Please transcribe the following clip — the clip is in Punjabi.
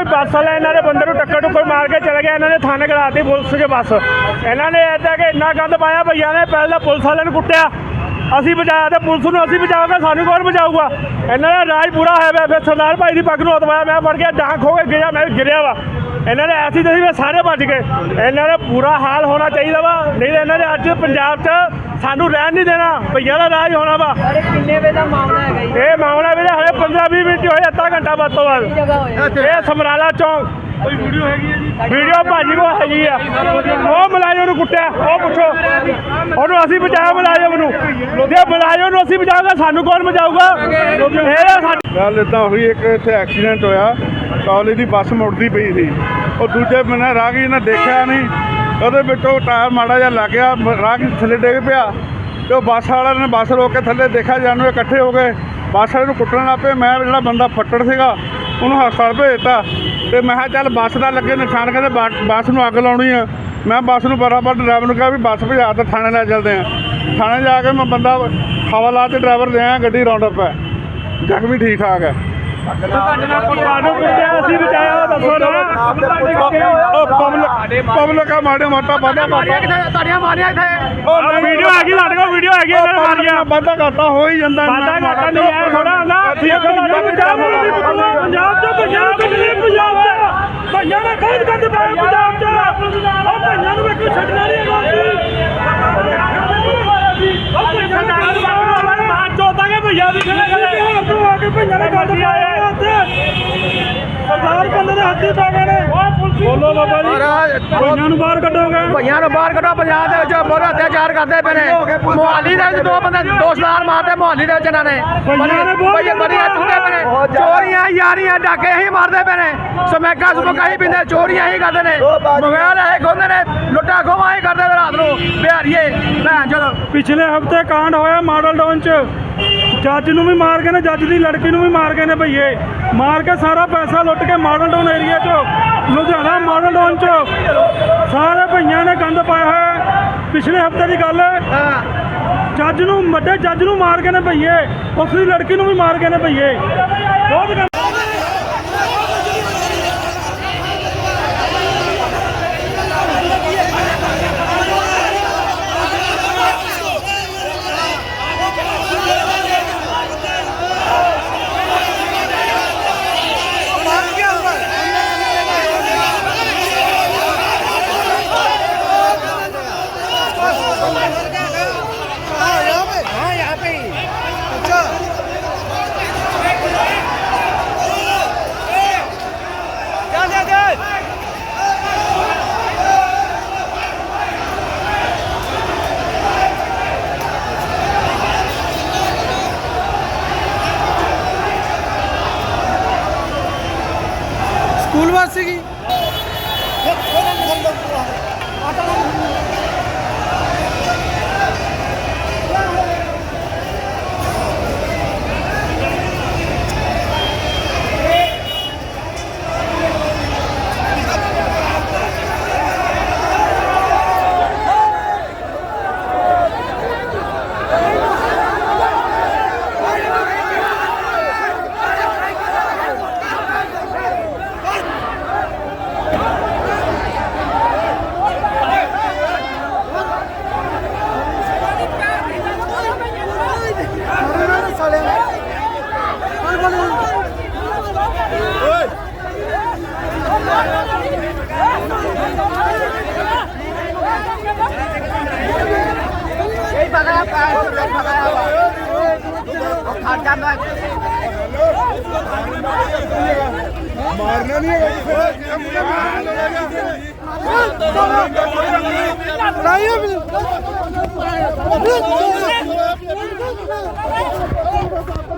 ਕੋਈ ਬੱਸ ਵਾਲਾ ਇਹਨਾਂ ਦੇ ਬੰਦੇ ਨੂੰ ਟੱਕਰ ਟੁੱਕਰ ਮਾਰ ਕੇ ਚਲੇ ਗਿਆ ਇਹਨਾਂ ਨੇ ਥਾਣੇ ਕਰਾਤੀ ਪੁਲਿਸ 'ਚ ਬੱਸ। ਇਹਨਾਂ ਨੇ ਐਦਾਂ ਕਿ ਇੰਨਾ ਗੰਦ ਪਾਇਆ ਭਈਆ ਨੇ ਪਹਿਲਾਂ ਪੁਲਿਸ ਵਾਲਿਆਂ ਨੂੰ ਕੁੱਟਿਆ। ਅਸੀਂ ਬਚਾਇਆ ਤੇ ਪੁਲਿਸ ਨੂੰ ਅਸੀਂ ਬਚਾਵਾਂਗੇ ਸਾਨੂੰ ਕੌਣ ਬਚਾਊਗਾ? ਇਹਨਾਂ ਦਾ ਰਾਜ ਪੂਰਾ ਹੋਇਆ ਪਿਆ ਫਿਰ ਸਰਦਾਰ ਭਾਈ ਦੀ ਪੱਗ ਨੂੰ ਉਤਵਾਇਆ ਮੈਂ ਫੜ ਕੇ ਡਾਂਗ ਖੋ ਕੇ ਗਿਰਿਆ ਮੈਂ ਗਿਰਿਆ ਵਾ। ਇਹਨਾਂ ਨੇ ਐਸੀ ਤਸੀ ਵੀ ਸਾਰੇ ਬਚ ਗਏ। ਇਹਨਾਂ ਦਾ ਬੁਰਾ ਹਾਲ ਹੋਣਾ ਚਾਹੀਦਾ ਵਾ ਨਹੀਂ ਤਾਂ ਇਹਨਾਂ ਨੇ ਅੱਜ ਪੰਜਾਬ 'ਚ ਸਾਨੂੰ ਰਹਿਣ ਨਹੀਂ ਦੇਣਾ ਭਈਆ ਦਾ ਰਾਜ ਹੋਣਾ ਵਾ। ਕਿੰਨੇ ਵੇ ਦਾ ਮਾਮਲਾ ਹੈਗਾ ਇਹ ਮਾਮਲਾ ਵੀਰੇ ਹਲੇ 15 20 ਮਿੰਟ ਹੀ ਵੱਧ ਤੋਂ ਵੱਧ। ਇਹ ਸਮਰਾਲਾ ਚੌਂਕ। ਕੋਈ ਵੀਡੀਓ ਹੈਗੀ ਹੈ ਜੀ ਵੀਡੀਓ ਭਾਜੀ ਕੋ ਹੈਗੀ ਆ। ਉਹ ਮਲਾਜੋ ਨੂੰ ਕੁੱਟਿਆ। ਉਹ ਪੁੱਛੋ। ਉਹਨੂੰ ਅਸੀਂ ਬਚਾਇਆ ਮਲਾਜੋ ਨੂੰ। ਜੇ ਮਲਾਜੋ ਨੂੰ ਅਸੀਂ ਬਚਾਉਂਗਾ ਸਾਨੂੰ ਕੌਣ ਬਚਾਊਗਾ? ਇਹ ਗੱਲ ਇਦਾਂ ਹੋਈ, ਇੱਕ ਇੱਥੇ ਐਕਸੀਡੈਂਟ ਹੋਇਆ। ਕਾਲਜ ਦੀ ਬੱਸ ਮੁੜਦੀ ਪਈ ਸੀ। ਉਹ ਦੂਜੇ ਬੰਨੇ ਰਾਹਗੀਰ ਨੇ ਦੇਖਿਆ ਨਹੀਂ। ਉਹਦੇ ਵਿੱਚੋਂ ਟਾਇਰ ਮਾੜਾ ਜਿਹਾ ਲੱਗ ਗਿਆ। ਮ- ਰਾਹਗੀਰ ਥੱਲੇ ਡਿੱਗ ਪਿਆ। ਤੇ ਉਹ ਬੱਸ ਵਾਲਿਆਂ ਨੇ ਬੱਸ ਰੋਕ ਕੇ ਥੱਲੇ ਦੇਖਿਆ ਜਾਨੂੰ ਇਕੱਠੇ ਹੋ ਗਏ। ਬੱਸ ਵਾਲੇ ਨੂੰ ਕੁੱਟਣ ਲੱਗ ਪਏ। ਮੈਂ ਜਿਹੜਾ ਬੰਦਾ ਫੱਟੜ ਸੀਗਾ, ਉਹਨੂੰ ਹਸਪਤਾਲ ਭੇਜ ਦਿੱਤਾ। ਤੇ ਮੈਂ ਕਿਹਾ, ਚੱਲ ਬੱਸ ਦਾ ਲੱਗੇ ਨਿਸ਼ਾਨ ਕਹਿੰਦੇ ਬੱਸ ਨੂੰ ਅੱਗ ਲਾਉਣੀ ਆ। ਮੈਂ ਬੱਸ ਨੂੰ ਬਰਾਬਰ ਡਰਾਈਵਰ ਨੂੰ ਕਿਹਾ ਵੀ ਬੱਸ ਭਜਾ ਤੇ ਥਾਣੇ ਲੈ ਚੱਲਦੇ ਆ। ਥਾਣੇ ਜਾ ਕੇ ਮੈਂ ਬੰਦਾ ਹਵਾ ਲਾ ਤੇ ਡਰਾਈਵਰ ਲਿਆ ਗੱਡੀ ਰਾਉਂਡ ਅਪ ਹੈ। ਜ਼ਖਮੀ ਠੀਕ ਠਾਕ ਹੈ ਤੁਹਾਨੂੰ ਕੁੱਟਿਆ ਅਸੀਂ ਬਚਾਇਆ ਦੱਸੋ ਨਾ। ਉਹ ਪਬਲਿਕ ਪਬਲਿਕ ਆ ਮਾੜੇ ਮੋਟਾ ਬੰਦਾ ਤੁਹਾਡੀਆਂ ਮਾਰੀਆਂ ਇੱਥੇ ਉਹ ਵੀਡੀਓ ਹੈਗੀ ਸਾਡੇ ਕੋਲ ਵੀਡੀਓ ਹੈਗੀ ਇਹਨਾਂ ਨੇ ਮਾਰੀਆਂ। ਬੰਦਾ ਘਾਟਾ ਹੋ ਹੀ ਜਾਂਦਾ ਬਾਦਾ ਘਾਟਾ ਨਹੀਂ ਆਇਆ ਥੋੜਾ ਹੁੰਦਾ। ਪੰਜਾਬ ਬਚੂਗਾ ਪੰਜਾਬ ਚ ਪੰਜਾਬ ਚ ਚ ਭਈਆਂ ਨੇ ਬਹੁਤ ਗੰਦ ਪਾਇਆ ਪੰਜਾਬ ਚ ਉਹ ਭਈਆਂ ਨੂੰ ਵੇਖੋ ਛੱਡਣਾ ਨਹੀਂ ਉਹ ਭਈਆਂ ਨੇ ਗੰਦ ਪਾਇਆ ਮਾਰ ਚੋਦਾਂਗੇ ਭਈਆ ਵੀ ਖੜੇ ਖੜੇ ਤੋਂ ਆ ਕੇ ਭਈਆਂ ਨੇ ਗੰਦ ਪਾਇਆ ਗਏ ਨੇ ਬੋਲੋ ਬਾਬਾ ਜੀ। ਭਈਆਂ ਨੂੰ ਬਾਹਰ ਕੱਢੋਗੇ? ਭਈਆਂ ਨੂੰ ਬਾਹਰ ਕੱਢੋ ਪੰਜਾਬ ਦੇ ਵਿੱਚ ਬਹੁਤ ਅਤਿਆਚਾਰ ਕਰਦੇ ਪਏ ਨੇ। ਮੋਹਾਲੀ ਦੇ ਵਿੱਚ ਦੋ ਬੰਦੇ ਦੋ ਸਲਾਰ ਮਾਰਦੇ ਮੋਹਾਲੀ ਦੇ ਵਿੱਚ ਇਹਨਾਂ ਨੇ। ਭਈਆਂ ਨੇ ਬਹੁਤ ਭਈਏ ਬੜੀਆਂ ਚੁੱਕੇ ਪਏ ਨੇ। ਚੋਰੀਆਂ ਯਾਰੀਆਂ ਡਾਕੇ ਹੀ ਮਾਰਦੇ ਪਏ ਨੇ। ਸਮੈਕਾ ਸਮੁਕਾ ਹੀ ਪਿੰਦੇ ਚੋਰੀਆਂ ਹੀ ਕਰਦੇ ਨੇ। ਮੋਬਾਈਲ ਇਹ ਖੋਹਦੇ ਨੇ ਲੁੱਟਾ ਖੋਵਾ ਹੀ ਕਰਦੇ ਰਾਤ ਨੂੰ। ਬਿਹਾਰੀਏ ਭੈਣ ਚਲੋ ਪਿਛਲੇ ਹਫ਼ਤੇ ਕਾਂਡ ਹੋਇਆ ਮਾਡਲ ਟਾਊਨ ਚ। ਜੱਜ ਨੂੰ ਵੀ ਮਾਰ ਗਏ ਨੇ, ਜੱਜ ਦੀ ਲੜਕੀ ਨੂੰ ਵੀ ਮਾਰ ਗਏ ਨੇ ਭਈਏ। ਮਾਰ ਕੇ ਸਾਰਾ ਪੈਸਾ ਲੁੱਟ ਕੇ ਮਾਡਲ ਟਾਊਨ ਏਰੀਆ ਚ, ਲੁਧਿਆਣਾ ਮਾਡਲ ਟਾਊਨ ਚ ਸਾਰੇ ਭਈਆਂ ਨੇ ਗੰਦ ਪਾਇਆ ਹੋਇਆ ਪਿਛਲੇ ਹਫ਼ਤੇ ਦੀ ਗੱਲ ਹੈ, ਜੱਜ ਨੂੰ ਵੱਡੇ ਜੱਜ ਨੂੰ ਮਾਰ ਗਏ ਨੇ ਭਈਏ ਉਸ ਦੀ ਲੜਕੀ ਨੂੰ ਵੀ ਮਾਰ ਗਏ ਨੇ ਭਈਏ। ਬਹੁਤ ਗੰਦ ਸਕੂਲ ਬੱਸ ਸੀਗੀ ਮਾਰਨਾ ਨਹੀਂ ਹੈਗਾ ਕਿਸੇ